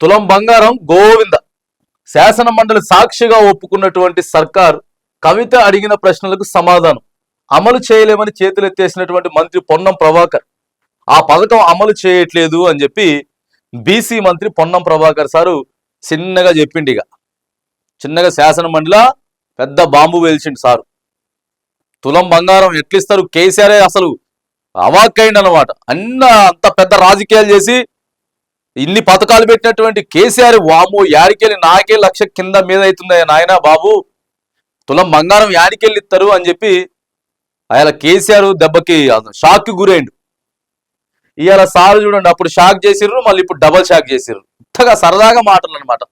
తులం బంగారం గోవింద. శాసన మండలి సాక్షిగా ఒప్పుకున్నటువంటి సర్కార్ కవిత అడిగిన ప్రశ్నలకు సమాధానం. అమలు చేయలేమని చేతులెత్తేసినటువంటి మంత్రి పొన్నం ప్రభాకర్. ఆ పథకం అమలు చేయట్లేదు అని చెప్పి బీసీ మంత్రి పొన్నం ప్రభాకర్ సారు చిన్నగా చెప్పిండి ఇక. చిన్నగా శాసన మండలి పెద్ద బాంబు వేల్చిండు సారు. తులం బంగారం ఎట్లిస్తారు? కేసీఆర్ అసలు అవాక్కైండి అనమాట అన్న అంత పెద్ద రాజకీయాలు చేసి ఇన్ని పథకాలు పెట్టినటువంటి కేసీఆర్ వాము యాడికెళ్ళి నాకే లక్ష కింద మీద అవుతుంది నాయన బాబు. తులం బంగారం యాడికెళ్ళి ఇస్తారు అని చెప్పి ఆయన కేసీఆర్ దెబ్బకి షాక్ గురైండు. ఇవాళ సార్ చూడండి అప్పుడు షాక్ చేసిర్రు మళ్ళీ ఇప్పుడు డబల్ షాక్ చేసిర్రు. ఇంతగా సరదాగా మాటలు అనమాట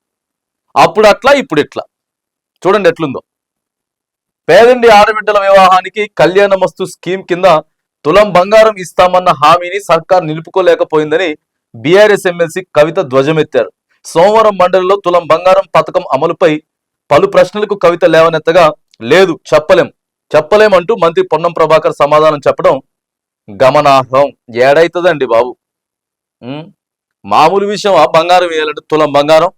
అప్పుడు అట్లా ఇప్పుడు ఇట్లా చూడండి ఎట్లుందో. పేదండి ఆడబిడ్డల వివాహానికి కళ్యాణమస్తు స్కీమ్ కింద తులం బంగారం ఇస్తామన్న హామీని సర్కార్ నిలుపుకోలేకపోయిందని బీఆర్ఎస్ ఎమ్మెల్సీ కవిత ధ్వజమెత్తారు. సోమవారం మండలిలో తులం బంగారం పథకం అమలుపై పలు ప్రశ్నలకు కవిత లేవనెత్తగా లేదు చెప్పలేం చెప్పలేం అంటూ మంత్రి పొన్నం ప్రభాకర్ సమాధానం చెప్పడం గమనార్హం. ఏడైతుందండి బాబు. మామూలు విషయం ఆ బంగారం వేయాలంటే తులం బంగారం?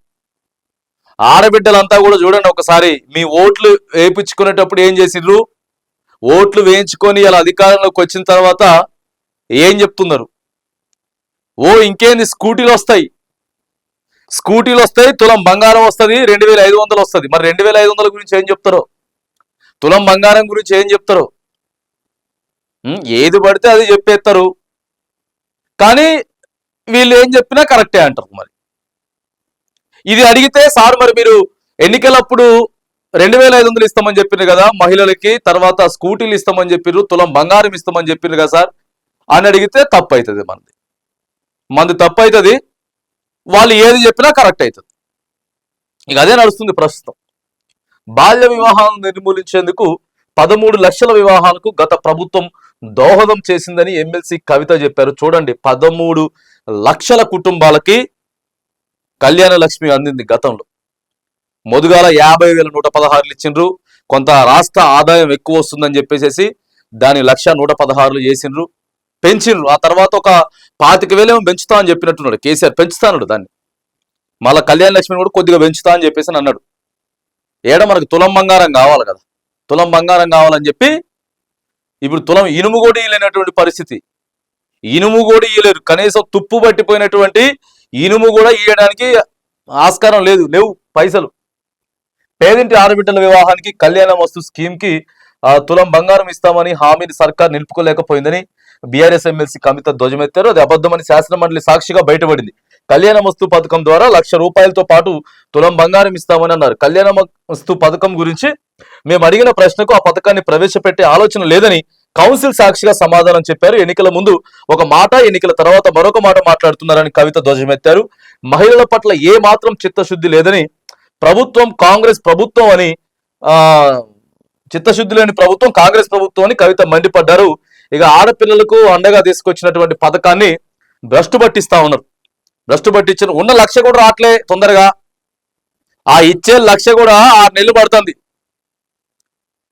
ఆడబిడ్డలంతా కూడా చూడండి ఒకసారి మీ ఓట్లు వేయించుకునేటప్పుడు ఏం చేసిండ్రు ఓట్లు వేయించుకొని ఇలా అధికారంలోకి వచ్చిన తర్వాత ఏం చెప్తున్నారు? ఓ ఇంకేంది? స్కూటీలు వస్తాయి. స్కూటీలు వస్తాయి తులం బంగారం వస్తుంది రెండు వేల ఐదు వందలు వస్తుంది. మరి రెండు వేల ఐదు వందల గురించి ఏం చెప్తారో? తులం బంగారం గురించి ఏం చెప్తారో? ఏది పడితే అది చెప్పేస్తారు. కానీ వీళ్ళు ఏం చెప్పినా కరెక్టే అంటారు మరి. ఇది అడిగితే సార్ మరి మీరు ఎన్నికలప్పుడు రెండు వేల ఐదు వందలు ఇస్తామని చెప్పిండ్రు కదా మహిళలకి తర్వాత స్కూటీలు ఇస్తామని చెప్పిర్రు తులం బంగారం ఇస్తామని చెప్పిండ్రు కదా సార్? అని అడిగితే తప్పు అవుతుంది మనది. మంది తప్పు అవుతుంది వాళ్ళు ఏది చెప్పినా కరెక్ట్ అవుతుంది ఇక అదే నడుస్తుంది ప్రస్తుతం. బాల్య వివాహాలను నిర్మూలించేందుకు పదమూడు లక్షల వివాహాలకు గత ప్రభుత్వం దోహదం చేసిందని ఎమ్మెల్సీ కవిత చెప్పారు. చూడండి పదమూడు లక్షల కుటుంబాలకి కళ్యాణ లక్ష్మి అందింది గతంలో. మొదుగాల యాభై వేల నూట పదహారులు ఇచ్చిండ్రు. కొంత రాష్ట్ర ఆదాయం ఎక్కువ వస్తుందని చెప్పేసేసి దాని లక్ష నూట పదహారులు చేసిండ్రు. పెంచిండ్రు. ఆ తర్వాత ఒక పాతిక వేలేమో పెంచుతా అని చెప్పినట్టున్నాడు కేసీఆర్. పెంచుతాడు దాన్ని. మళ్ళా కళ్యాణ లక్ష్మిని కూడా కొద్దిగా పెంచుతా అని చెప్పేసి అన్నాడు. ఏడ మనకు తులం బంగారం కావాలి కదా. తులం బంగారం కావాలని చెప్పి ఇప్పుడు తులం ఇనుము కూడా ఇయ్యలేనటువంటి పరిస్థితి. ఇనుము కూడా ఇయ్యలేరు. కనీసం తుప్పు పట్టిపోయినటువంటి ఇనుము కూడా ఇయ్యడానికి ఆస్కారం లేదు. లేవు పైసలు. పేదింటి ఆడబిడ్డల వివాహానికి కళ్యాణ వస్తు స్కీమ్కి తులం బంగారం ఇస్తామని హామీని సర్కార్ నిలుపుకోలేకపోయిందని బీఆర్ఎస్ ఎమ్మెల్సీ కవిత ధ్వజమెత్తారు అది అబద్ధమని శాసన మండలి సాక్షిగా బయటపడింది. కళ్యాణ వస్తు పథకం ద్వారా లక్ష రూపాయలతో పాటు తులం బంగారం ఇస్తామని అన్నారు. కళ్యాణ వస్తు పథకం గురించి మేము అడిగిన ప్రశ్నకు ఆ పథకాన్ని ప్రవేశపెట్టే ఆలోచన లేదని కౌన్సిల్ సాక్షిగా సమాధానం చెప్పారు. ఎన్నికల ముందు ఒక మాట ఎన్నికల తర్వాత మరొక మాట మాట్లాడుతున్నారని కవిత ధ్వజమెత్తారు మహిళల పట్ల ఏ మాత్రం చిత్తశుద్ధి లేదని ప్రభుత్వం కాంగ్రెస్ ప్రభుత్వం అని ఆ చిత్తశుద్ధి లేని ప్రభుత్వం కాంగ్రెస్ ప్రభుత్వం అని కవిత మండిపడ్డారు. ఇక ఆడపిల్లలకు అండగా తీసుకొచ్చినటువంటి పథకాన్ని భ్రష్టు పట్టిస్తా ఉన్నారు. భ్రష్టు పట్టించిన ఉన్న లక్ష కూడా రావట్లే తొందరగా. ఆ ఇచ్చే లక్ష కూడా ఆరు నెలలు పడుతుంది.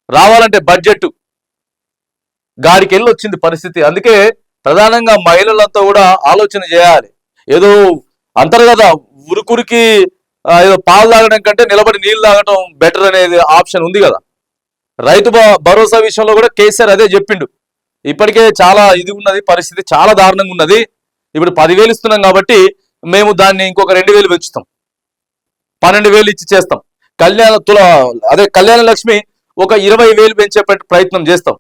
రావాలంటే బడ్జెట్ గాడికి వెళ్ళి వచ్చింది పరిస్థితి. అందుకే ప్రధానంగా మహిళలంతా కూడా ఆలోచన చేయాలి. ఏదో అంటారు కదా ఉరుకురికి ఏదో పాలు తాగడం కంటే నిలబడి నీళ్ళు తాగడం బెటర్ అనేది ఆప్షన్ ఉంది కదా. రైతు భరోసా విషయంలో కూడా కేసీఆర్ అదే చెప్పిండు. ఇప్పటికే చాలా ఇది ఉన్నది పరిస్థితి చాలా దారుణంగా ఉన్నది. ఇప్పుడు పదివేలు ఇస్తున్నాం కాబట్టి మేము దాన్ని ఇంకొక రెండు వేలు పెంచుతాం. పన్నెండు వేలు ఇచ్చి చేస్తాం. కళ్యాణ తుల అదే కళ్యాణ లక్ష్మి ఒక ఇరవై వేలు పెంచే ప్రయత్నం చేస్తాం.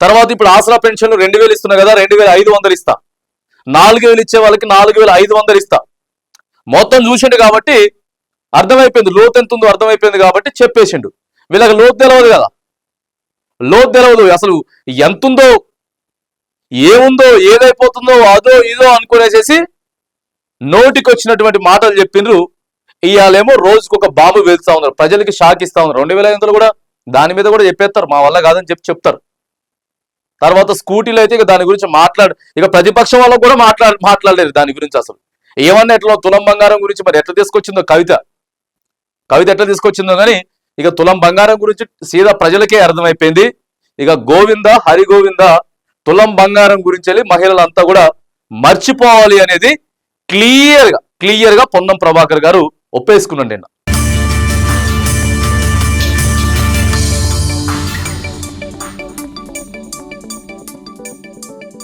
తర్వాత ఇప్పుడు ఆసరా పెన్షన్లు రెండు వేలు ఇస్తున్నా కదా రెండు వేల ఐదు వందలు ఇస్తా. నాలుగు వేలు ఇచ్చే వాళ్ళకి నాలుగు వేల ఐదు వందలు ఇస్తా. మొత్తం చూసిండు కాబట్టి అర్థమైపోయింది లోతు ఎంత ఉందో అర్థమైపోయింది కాబట్టి చెప్పేసిండు. వీళ్ళకి లోతు తెలియదు కదా. లోతు తెలియదు అసలు ఎంతుందో ఏముందో ఏదైపోతుందో అదో ఇదో అనుకునేసేసి నోటికి వచ్చినటువంటి మాటలు చెప్పిండ్రు. ఇవాళేమో రోజుకు ఒక బాంబు వేలుస్తా ఉన్నారు. ప్రజలకి షాక్ ఇస్తా ఉన్నారు. రెండు వేల ఐదు కూడా దాని మీద కూడా చెప్పేస్తారు. మా వల్ల కాదని చెప్పి చెప్తారు. తర్వాత స్కూటీలు అయితే ఇక దాని గురించి మాట్లాడు ఇక ప్రతిపక్షం వాళ్ళకు కూడా మాట్లాడ మాట్లాడలేరు దాని గురించి అసలు. ఏమన్నా ఎట్లా తులం బంగారం గురించి మరి ఎట్లా తీసుకొచ్చిందో కవిత. కవిత ఎట్లా తీసుకొచ్చిందో కానీ ఇక తులం బంగారం గురించి సీదా ప్రజలకే అర్థమైపోయింది. ఇక గోవింద హరిగోవింద తులం బంగారం గురించి వెళ్ళి మహిళలంతా కూడా మర్చిపోవాలి అనేది క్లియర్గా క్లియర్గా పొన్నం ప్రభాకర్ గారు ఒప్పేసుకున్నాడు నిన్న.